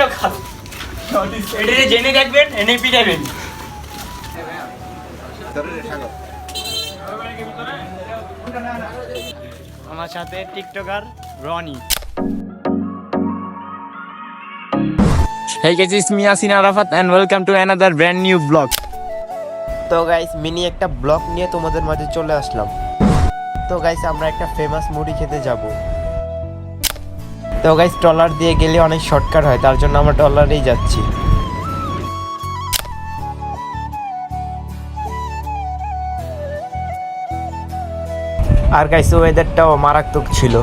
TikTok খাব এটা জেনে দেখবেন এনে পিটাবেন আমার সাথে TikToker Rony. Hey guys, it's me Asin Arafat and welcome to another brand new vlog. তো গাইস মিনি একটা ব্লগ নিয়ে তোমাদের মাঝে চলে আসলাম। তো গাইস আমরা একটা ফেমাস মুড়ি খেতে যাব। তো গাইস ট্রলার দিয়ে গেলে অনেক শর্টকাট হয়, তার জন্য আমরা ট্রলারেই যাচ্ছি। আর গাইস ওয়েদারটাও মারাত্মক ছিল।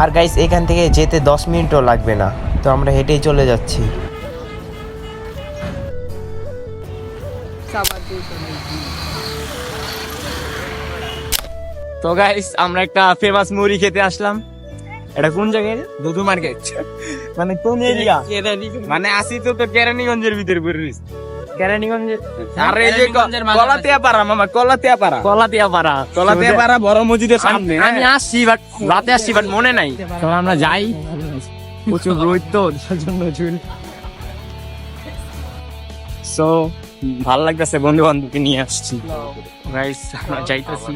আর গাইস এখান থেকে যেতে দশ মিনিটও লাগবে না। তো আমরা হেঁটেই চলে যাচ্ছি। তো গাইস আমরা একটা ফেমাস মুড়ি খেতে আসলাম। এটা কোন জায়গায় দুধু মার্কেট। মানে কোন এরিয়া মানে আসি তো তো কেরানীগঞ্জের ভিতরে পড়ে আর এই যে কলাতিয়া মামা কলাতিয়া পাড়া। কলাতিয়া পাড়া। কলাতিয়া পাড়া বড় মসজিদের সামনে। আমি আসছি বাট রাতে আসছি বাট মনে নাই। তো আমরা যাই। প্রচুর রোদ তো জন্য চুল। সো ভালো লাগতেছে বন্ধু বান্ধবকে নিয়ে আসছি। গাইস আমরা যাইতেছি।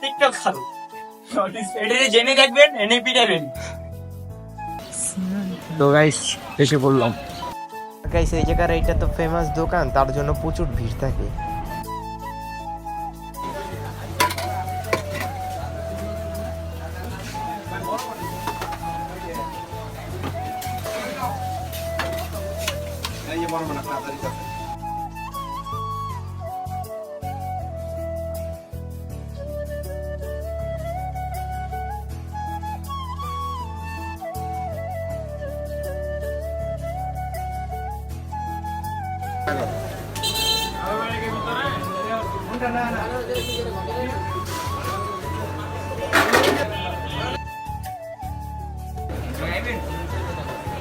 টিকটক খাব এটা জেনে দেখবেন এনে পিটাবেন তো গাইস এসে বললাম গাইস এই জায়গার এটা তো ফেমাস দোকান তার জন্য প্রচুর ভিড় থাকে।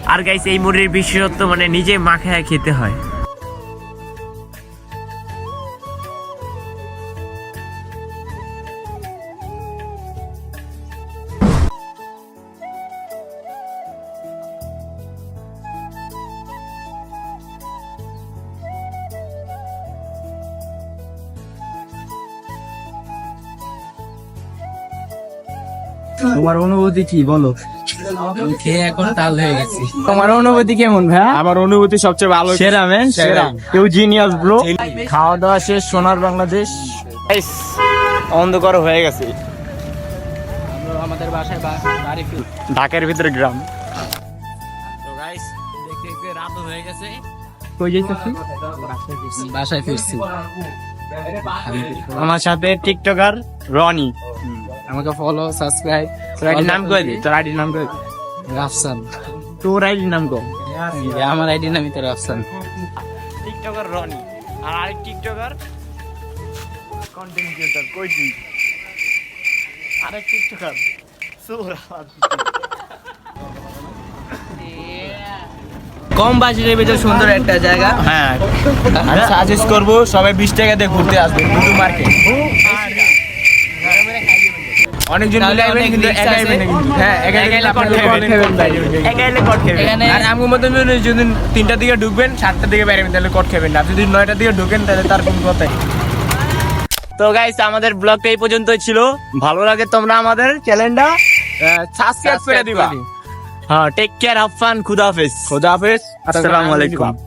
আর গাইছে এই মুড়ির বিশেষত্ব মানে নিজে মাখায় খেতে হয়। তোমার অনুভূতি কি বলো? খেয়ে এখন তাল হয়ে গেছি। তোমার অনুভূতি কেমন ভাই আমার অনুভূতি সবচেয়ে ভালো। সেরা ম্যান সেরা। সেরা। কেউ জিনিয়াস ব্রো খাওয়া দাওয়া শেষ সোনার বাংলাদেশ। গাইস অন্ধকার হয়ে গেছে। আমরা আমাদের বাসায় বাড়ি ঢাকার ভিতরে গ্রাম। তো গাইস দেখতে দেখতে রাত হয়ে গেছে। কই যাইতেছি বাসায় ফিরছি। আমার সাথে টিকটকার রনি। আমাকে ফলো সাবস্ক্রাইব তোর আইডির নাম কই দি তোর আইডির নাম কই? রাফসান। তোর আইডি নাম কই আমার আইডি নামই তো রাফসান। টিকটকার রনি। আর আরেক টিকটকার কন্টেন্ট ক্রিয়েটর কই তুই? আরেক টিকটকার। সুরা কম বাজেটের ভিতরে সুন্দর একটা জায়গা। হ্যাঁ। আমি সাজেস্ট করব সবাই বিশ টাকা দিয়ে ঘুরতে আসবে মার্কেট অনেকজন মিলে আইবেন কিন্তু একা আছে। কিন্তু হ্যাঁ একা একা কট খাবেন। কট আর যদি তিনটার দিকে ঢুকবেন সাতটার দিকে বেরোবেন তাহলে কট খাবেন না আপনি যদি নয়টার দিকে ঢুকেন তাহলে তার কোনো কথাই তো গাইস আমাদের ব্লগটা এই পর্যন্তই ছিল। ভালো লাগে তোমরা আমাদের চ্যানেলটা। সাবস্ক্রাইব করে দিবা। হ্যাঁ টেক কেয়ার হাফ ফান খুদা হাফেজ খোদা হাফেজ আসসালামু আলাইকুম